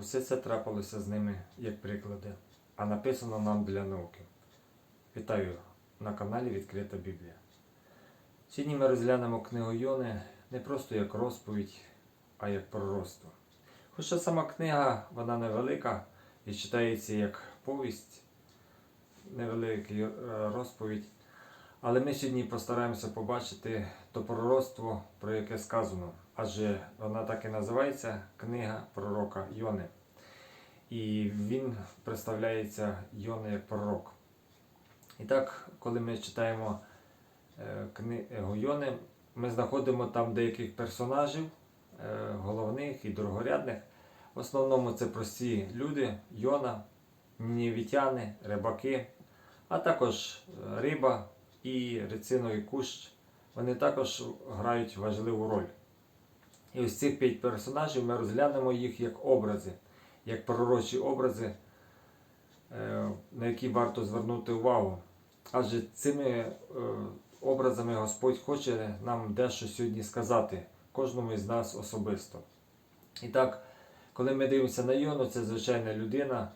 Усе це трапилося з ними як приклади, а написано нам для науки. Вітаю на каналі Відкрита Біблія. Сьогодні ми розглянемо книгу Йони не просто як розповідь, а як пророцтво. Хоча сама книга вона невелика і читається як повість, невелика е, розповідь. Але ми сьогодні постараємося побачити то пророцтво, про яке сказано, адже вона так і називається Книга пророка Йони. І він представляється Йона як пророк. І так, коли ми читаємо е, книгу Йони, ми знаходимо там деяких персонажів, е, головних і дорогорядних. В основному це прості люди, Йона, нінівітяни, рибаки, а також риба і рециновий кущ. Вони також грають важливу роль. І ось цих п'ять персонажів ми розглянемо їх як образи, як пророчі образи, е, на які варто звернути увагу. Адже цими е, образами Господь хоче нам дещо сьогодні сказати, кожному із нас особисто. І так, коли ми дивимося на Йону, це звичайна людина,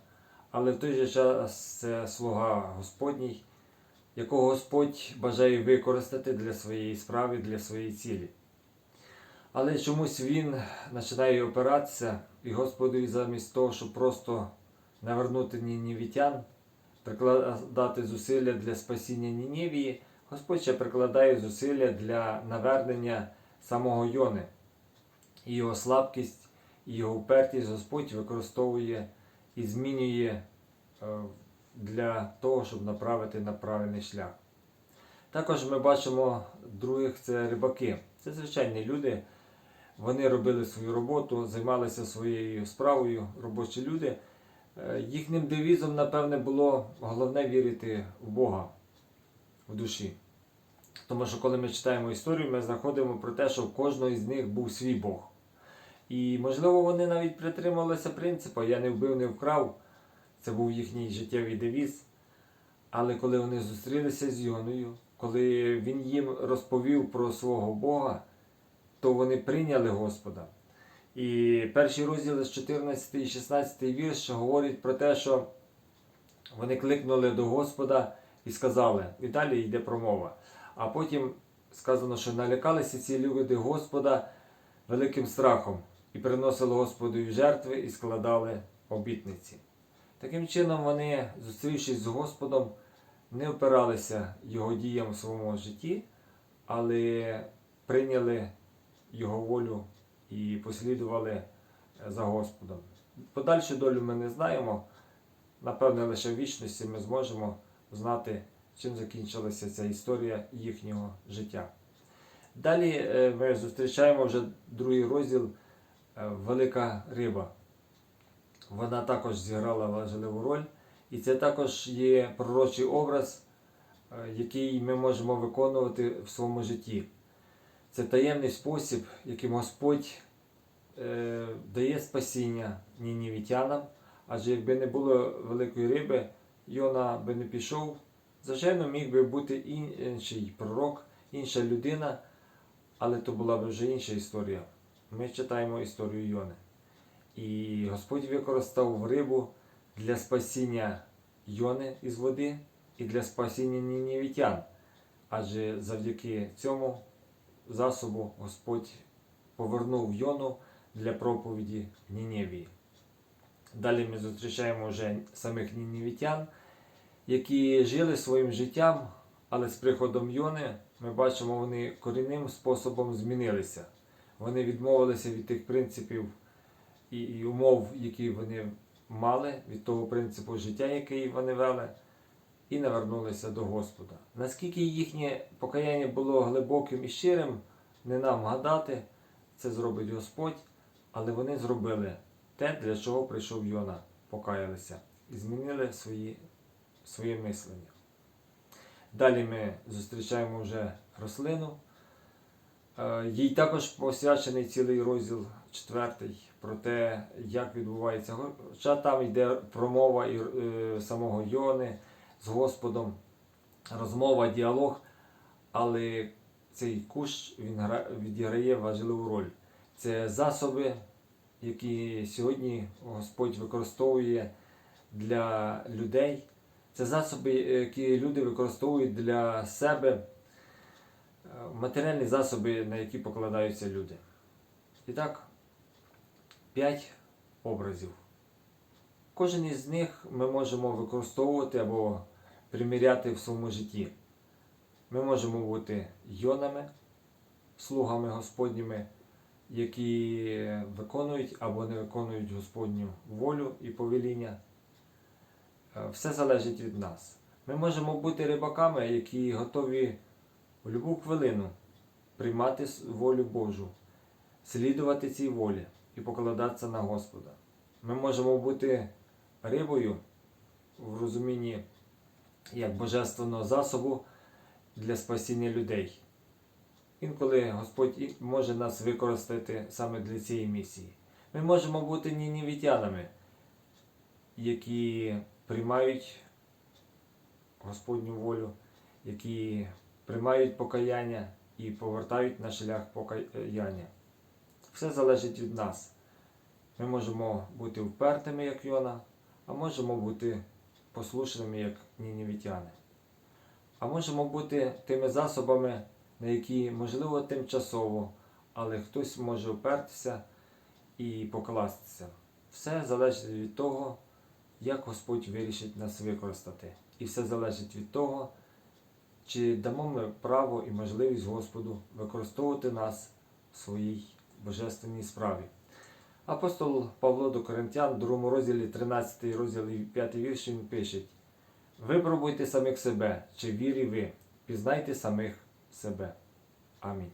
але в той же час це слуга Господній, якого Господь бажає використати для своєї справи, для своєї цілі. Але чомусь він починає опиратися, і Господу замість того, щоб просто навернути нінівітян, прикладати зусилля для спасіння Нінівії, Господь ще прикладає зусилля для навернення самого Йони. І його слабкість, і його упертість Господь використовує і змінює е, для того, щоб направити на правильний шлях. Також ми бачимо других це рибаки. Це звичайні люди. Вони робили свою роботу, займалися своєю справою, робочі люди. Е, Їхнім девізом, напевне, було головне вірити в Бога в душі. Тому що коли ми читаємо історію, ми знаходимо про те, що в кожного із них був свій Бог. І, можливо, вони навіть притрималися принципу Я не вбив, не вкрав. Це був їхній життєвий девіз. Але коли вони зустрілися з Йоною, коли він їм розповів про свого Бога, то вони прийняли Господа. І перші розділи з 14 і 16 вірш говорять про те, що вони кликнули до Господа і сказали, і далі йде промова. А потім сказано, що налякалися ці люди Господа великим страхом і приносили Господу жертви і складали обітниці. Таким чином, вони, зустрівшись з Господом, не опиралися його діям в своєму житті, але прийняли його волю і послідували за Господом. Подальшу долю ми не знаємо. Напевне, лише в вічності ми зможемо знати, чим закінчилася ця історія їхнього життя. Далі е, ми зустрічаємо вже другий розділ е, Велика риба. Вона також зіграла важливу роль, і це також є пророчий образ, е, який ми можемо виконувати в своєму житті. Це таємний спосіб, яким Господь е, дає спасіння нінівітянам, адже якби не було великої риби, Йона би не пішов. Звичайно, міг би бути інший пророк, інша людина, але то була б вже інша історія. Ми читаємо історію Йони. І Господь використав рибу для спасіння Йони із води і для спасіння нінівітян. Адже завдяки цьому засобу Господь повернув Йону для проповіді в Ніневії. Далі ми зустрічаємо вже самих нінівітян, які жили своїм життям, але з приходом Йони ми бачимо, вони корінним способом змінилися. Вони відмовилися від тих принципів і, і умов, які вони мали, від того принципу життя, який вони вели, і навернулися до Господа. Наскільки їхнє покаяння було глибоким і щирим, не нам гадати, це зробить Господь, але вони зробили те, для чого прийшов Йона, покаялися і змінили свої, своє мислення. Далі ми зустрічаємо вже рослину. Е, Їй також посвячений цілий розділ четвертий про те, як відбувається. Хоча там йде промова і е, самого Йони з Господом, розмова, діалог, але цей кущ він гра- відіграє важливу роль. Це засоби, які сьогодні Господь використовує для людей. Це засоби, які люди використовують для себе, матеріальні засоби, на які покладаються люди. І так, п'ять образів. Кожен із них ми можемо використовувати або приміряти в своєму житті. Ми можемо бути йонами, слугами Господніми, які виконують або не виконують Господню волю і повеління. Е, Все залежить від нас. Ми можемо бути рибаками, які готові в будь-яку хвилину приймати волю Божу, слідувати цій волі і покладатися на Господа. Ми можемо бути рибою в розумінні як божественного засобу для спасіння людей. Інколи Господь може нас використати саме для цієї місії. Ми можемо бути нінівітянами, які приймають Господню волю, які приймають покаяння і повертають на шлях покаяння. Все залежить від нас. Ми можемо бути впертими, як Йона, а можемо бути послушними, як нінівітяни. А можемо бути тими засобами, на які, можливо, тимчасово, але хтось може впертися і покластися. Все залежить від того, як Господь вирішить нас використати. І все залежить від того, чи дамо ми право і можливість Господу використовувати нас в своїй божественній справі. Апостол Павло до Коринтян, в другому розділі 13 розділ 5 вірш він пише: Випробуйте самих себе, чи вірі ви, пізнайте самих себе. Амінь.